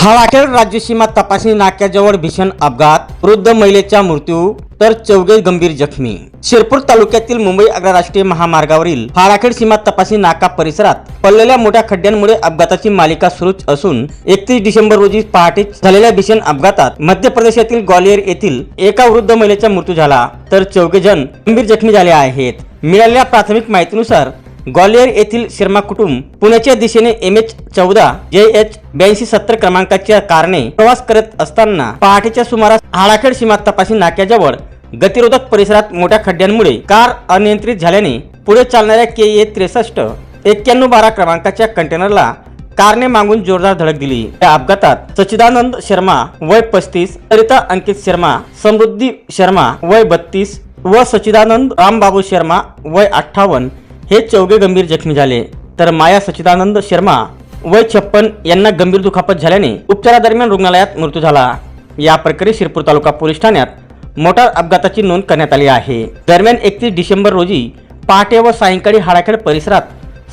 हाळाखेड राज्य सीमा तपासणी नाक्याजवळ भीषण अपघात वृद्ध महिलेचा मृत्यू तर चौघे गंभीर जखमी. शिरपूर तालुक्यातील मुंबई आग्रा राष्ट्रीय महामार्गावरील हाळाखेड सीमा तपासणी नाका परिसरात पडलेल्या मोठ्या खड्ड्यांमुळे अपघाताची मालिका सुरूच असून एकतीस डिसेंबर रोजी पहाटे झालेल्या भीषण अपघातात मध्य प्रदेशातील ग्वालियर येथील एका वृद्ध महिलेचा मृत्यू झाला तर चौघे जण गंभीर जखमी झाले आहेत. मिळालेल्या प्राथमिक माहितीनुसार ग्वालियर येथील शर्मा कुटुंब पुण्याच्या दिशेने एम एच चौदा जे एच ब्याऐंशी सत्तर क्रमांकाच्या कारने प्रवास करत असताना पहाटेच्या सुमारास हाळाखेड सीमा तपासी नाक्याजवळ गतिरोधक परिसरात मोठ्या खड्ड्यांमुळे कार अनियंत्रित झाल्याने पुढे चालणाऱ्या के ए त्रेसष्ट एक्क्याण्णव बारा क्रमांकाच्या कंटेनरला कारने मागून जोरदार धडक दिली. या अपघातात सचिदानंद शर्मा वय पस्तीस सरिता अंकित शर्मा समृद्धी शर्मा वय बत्तीस व सचिदानंद रामबाबू शर्मा वय अठ्ठावन्न हे चौघे गंभीर जखमी झाले. तर माया सच्चिदानंद शर्मा वय छप्पन यांना गंभीर दुखापत झाल्याने उपचारादरम्यान रुग्णालयात मृत्यू झाला. या प्रकरणी शिरपूर तालुका पोलीस ठाण्यात मोटार अपघाताची नोंद करण्यात आली आहे. दरम्यान एकतीस डिसेंबर रोजी पहाटे व सायंकाळी हाडाखेड परिसरात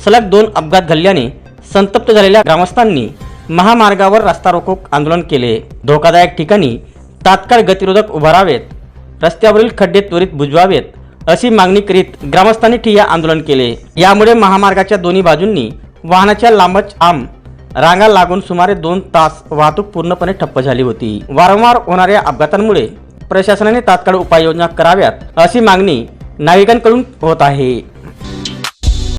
सलग दोन अपघात घडल्याने संतप्त झालेल्या ग्रामस्थांनी महामार्गावर रस्ता रोको आंदोलन केले. धोकादायक ठिकाणी तात्काळ गतिरोधक उभारावेत रस्त्यावरील खड्डे त्वरित बुजवावेत. अशी मागणी करीत ग्रामस्थांनी ठिय्या आंदोलन केले. यामुळे महामार्गाच्या दोन्ही बाजूंनी वाहनाच्या लांबच आम रांगा लागून सुमारे दोन तास वाहतूक पूर्णपणे ठप्प झाली होती. वारंवार होणाऱ्या अपघातांमुळे प्रशासनाने तात्काळ उपाययोजना कराव्यात अशी मागणी नागरिकांकडून होत आहे.